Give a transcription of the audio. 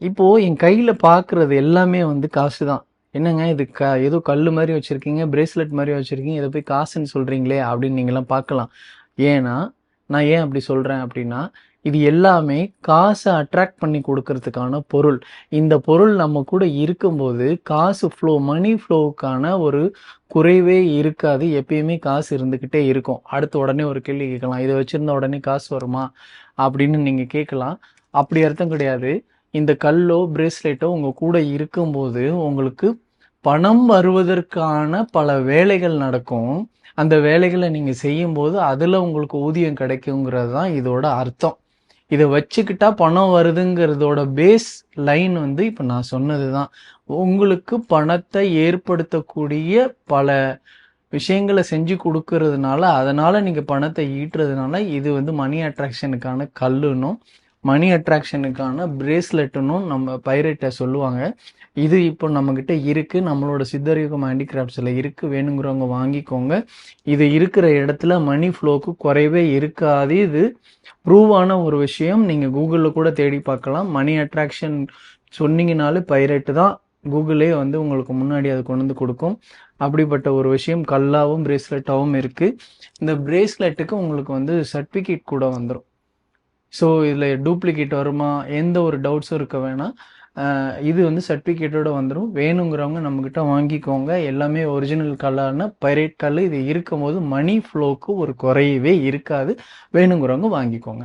இப்போது என் கையில் பார்க்குறது எல்லாமே வந்து காசு தான் என்னங்க இது க ஏதோ கல் மாதிரி வச்சுருக்கீங்க பிரேஸ்லெட் மாதிரி வச்சுருக்கீங்க இதை போய் காசுன்னு சொல்கிறீங்களே அப்படின்னு நீங்களாம் பார்க்கலாம். ஏன்னா நான் ஏன் அப்படி சொல்கிறேன் அப்படின்னா இது எல்லாமே காசை அட்ராக்ட் பண்ணி கொடுக்கறதுக்கான பொருள். இந்த பொருள் நம்ம கூட இருக்கும்போது காசு ஃப்ளோ மணி ஃப்ளோவுக்கான ஒரு குறைவே இருக்காது. எப்பயுமே காசு இருந்துக்கிட்டே இருக்கும். அடுத்து உடனே ஒரு கேள்வி கேட்கலாம். இதை வச்சுருந்த உடனே காசு வருமா? அப்படின்னு நீங்கள் கேட்கலாம். அப்படி அர்த்தம் கிடையாது. இந்த கல்லோ பிரேஸ்லெட்டோ உங்கள் கூட இருக்கும்போது உங்களுக்கு பணம் வருவதற்கான பல வேலைகள் நடக்கும். அந்த வேலைகளை நீங்கள் செய்யும்போது அதில் உங்களுக்கு ஊதியம் கிடைக்குங்கிறது தான் இதோட அர்த்தம். இதை வச்சுக்கிட்டா பணம் வருதுங்கிறதோட பேஸ் லைன் வந்து இப்போ நான் சொன்னது தான். உங்களுக்கு பணத்தை ஏற்படுத்தக்கூடிய பல விஷயங்களை செஞ்சு கொடுக்கறதுனால அதனால் நீங்கள் பணத்தை ஈட்டுறதுனால இது வந்து மணி அட்ராக்ஷனுக்கான கல்லுன்னும் மணி அட்ராக்ஷனுக்கான பிரேஸ்லெட்டுன்னு நம்ம பைரேட்டை சொல்லுவாங்க. இது இப்போ நம்மக்கிட்ட இருக்குது நம்மளோட சித்தரியுகம் ஹேண்டிகிராஃப்ட்ஸில் இருக்குது வேணுங்கிறவங்க வாங்கிக்கோங்க. இது இருக்கிற இடத்துல மணி ஃப்ளோக்கு குறைவே இருக்காது. இது ப்ரூவான ஒரு விஷயம். நீங்கள் கூகுளில் கூட தேடி பார்க்கலாம். மணி அட்ராக்ஷன் சொன்னீங்கனாலே பைரேட்டு தான். கூகுளே வந்து உங்களுக்கு முன்னாடி அது கொண்டு வந்து கொடுக்கும். அப்படிப்பட்ட ஒரு விஷயம். கல்லாவும் பிரேஸ்லெட்டாகவும் இருக்குது இந்த பிரேஸ்லெட்டுக்கு உங்களுக்கு வந்து சர்டிஃபிகேட் கூட வந்துடும் ஸோ இதில் டூப்ளிகேட் வருமா? எந்த ஒரு டவுட்ஸும் இருக்க வேணாம். இது வந்து சர்டிஃபிகேட்டோட வந்துடும் வேணுங்கிறவங்க நம்மக்கிட்ட வாங்கிக்கோங்க. எல்லாமே ஒரிஜினல் கல்லான பைரேட் கல் இது இருக்கும் போது மணி ஃப்ளோக்கு ஒரு குறையவே இருக்காது. வேணுங்கிறவங்க வாங்கிக்கோங்க.